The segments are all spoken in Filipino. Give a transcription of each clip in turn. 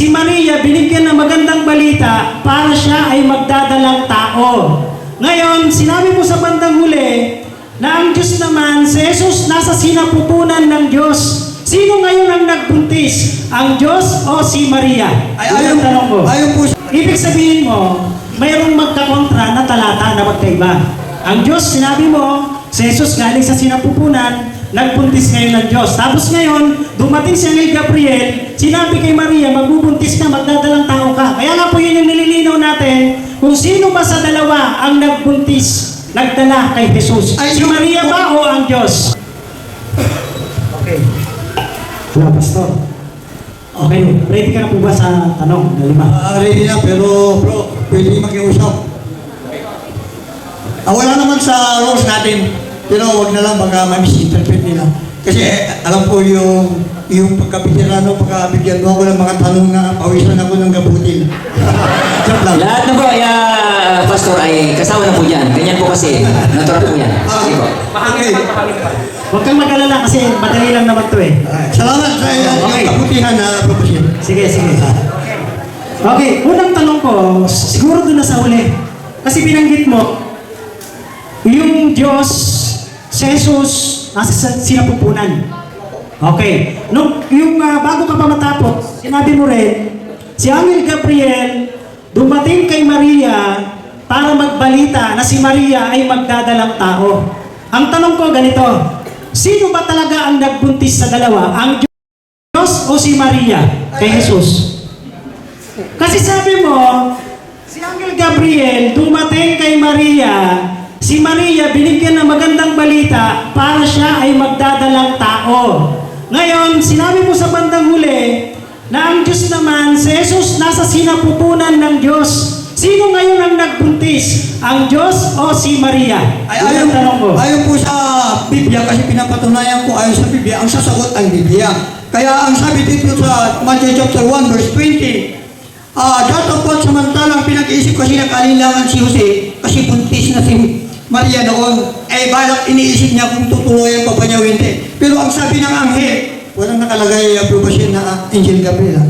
si Maria binigyan ng magandang balita para siya ay magdadalang tao. Ngayon, sinabi mo sa bandang huli na ang Diyos naman, si Jesus nasa sinapupunan ng Diyos. Sino ngayon ang nagbuntis? Ang Diyos o si Maria? Ay, ayaw, tanong ko. ayaw po Ibig sabihin mo, mayroong magkakontra na talata na magkaiba. Ang Diyos, sinabi mo, si Jesus galing sa sinapupunan, nagbuntis ngayon ng Diyos. Tapos ngayon, dumating si Angel Gabriel, sinabi kay Maria, magbubuntis ka, magdadalang tao ka. Kaya nga po yun yung nililinaw natin, kung sino ba sa dalawa ang nagbuntis, nagdala kay Jesus. Ay, si Maria ba o ang Diyos? Okay. Wala, Pastor. Okay, ready ka na po ba sa tanong na lima? Ah, ready na, pero bro, pwede makiusap. Ah, wala naman sa rules natin, pero wag na lang baka ma-misinterpret nila. Kasi eh, alam ko yung yung pagkabitirano, pagkabigyan mo ako ng mga tanong na pawisan ako ng gabutin. Joke lang. Lahat na po ay ah, pastor ay kasama na po dyan. Ganyan po kasi. Natural po yan. Ah, Sige po. okay. Huwag kang mag-alala kasi madali lang naman to eh. Ah, Salamat sa uh, Okay. yung kabutihan na proposal. Sige, sige. Okay, unang tanong ko, siguro doon na sa uli. Kasi binanggit mo, yung Diyos, si Jesus, nasa sa- sinapupunan. Okay. Nung, yung ah, bago ka pa matapos, sinabi mo rin, si Angel Gabriel dumating kay Maria para magbalita na si Maria ay magdadalang tao. Ang tanong ko ganito, sino ba talaga ang nagbuntis sa dalawa? Ang Diyos o si Maria kay Jesus? Kasi sabi mo, si Angel Gabriel dumating kay Maria, si Maria binigyan ng magandang balita para siya ay magdadalang tao. Ngayon, sinabi mo sa bandang huli na ang Diyos naman, si Jesus nasa sinapupunan ng Diyos. Sino ngayon ang nagbuntis? Ang Diyos o si Maria? Ay, ang tanong ko. ayaw po sa Biblia kasi pinapatunayan ko ayon sa Biblia, ang sasagot ang Biblia. Kaya ang sabi dito sa Matthew chapter 1 verse 20, ah datapot samantalang pinag-iisip kasi nakalinlangan si Jose kasi buntis na si Maria noon, ay balak iniisip niya kung tutuloy pa ba niya o hindi. Pero ang sabi ng anghel, walang nakalagay ang aprobasyon na ah, Angel Gabriel.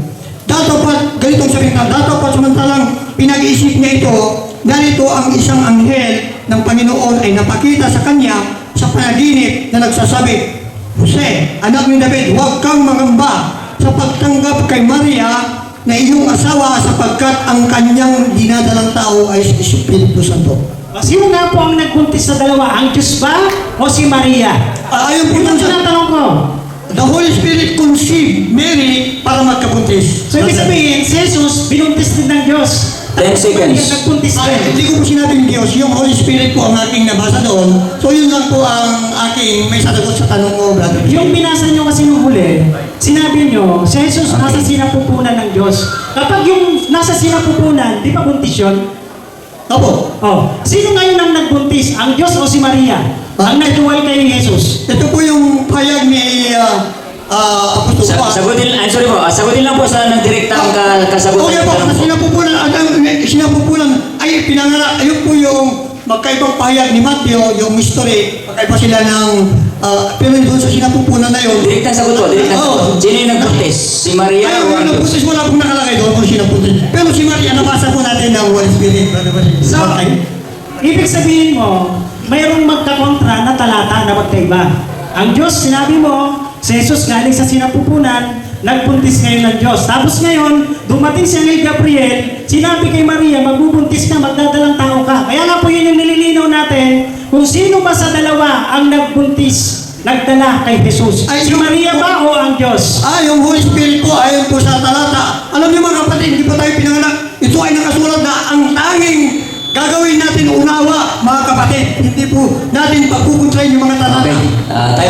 Datapat, ganitong sabihin na, datapat samantalang pinag-iisip niya ito, narito ang isang anghel ng Panginoon ay napakita sa kanya sa panaginip na nagsasabi, Jose, anak ni David, huwag kang mangamba sa pagtanggap kay Maria na iyong asawa sapagkat ang kanyang dinadalang tao ay si Espiritu Santo. Sino nga po ang nagbuntis sa dalawa? Ang Diyos ba o si Maria? Ah, ayon po Yun dun ang tinatanong ko. The Holy Spirit conceived Mary para magkabuntis. So, ibig sabihin, si Jesus, binuntis din ng Diyos. 10 seconds. Nagbuntis Ah, din. hindi ko po sinabing Diyos, yung Holy Spirit po ang aking nabasa doon. So yun lang po ang aking may sasagot sa tanong ko, brother. Yung binasa nyo kasi nung huli, sinabi nyo, si Jesus nasa sinapupunan ng Diyos. Kapag yung nasa sinapupunan, di ba buntis yun? Opo, Oh, sino ngayon ang nagbuntis? Ang Diyos o si Maria? Ang nagduwal kay Jesus? ito po yung payag ni uh, uh, Apostol Sa, Juan. sagutin, I'm sorry po, ah, sagutin lang po sa nagdirektang ka, kasagutan Okay po, po. sinapupunan, at ang sinapupunan ay pinanganak, ayun po yung magkaibang pahayag ni Matthew, yung mystery, magkaiba sila ng, uh, pero doon sa sinapupunan na yun, Direktang sagot po, direktang Oo. sagot. Sino yung nagbuntis? Si Maria Kaya o Diyos? napuntis wala pong nakalagay doon kung sino puntis. Pero si Maria, nabasa po natin ng Holy Spirit. So, ibig sabihin mo, mayroong magkakontra na talata na magkaiba. Ang Diyos, sinabi mo, si Jesus galing sa sinapupunan, nagbuntis ngayon ng Diyos. Tapos ngayon, dumating si Angel Gabriel, sinabi kay Maria, magbubuntis ka, magdadalang tao ka. Kaya nga po yun yung nililinaw natin, kung sino ba sa dalawa ang nagbuntis, nagdala kay Jesus. Ay, si Maria ba o ang Diyos? Ah, yung Holy Spirit po, ayon po sa talata. Alam niyo mga kapatid, hindi pa tayo pinanganak. Ito ay nakasulat na ang tanging gagawin natin unawa, mga kapatid. Hindi po natin pagkukuntrain yung mga talata. Okay. Ah, tayo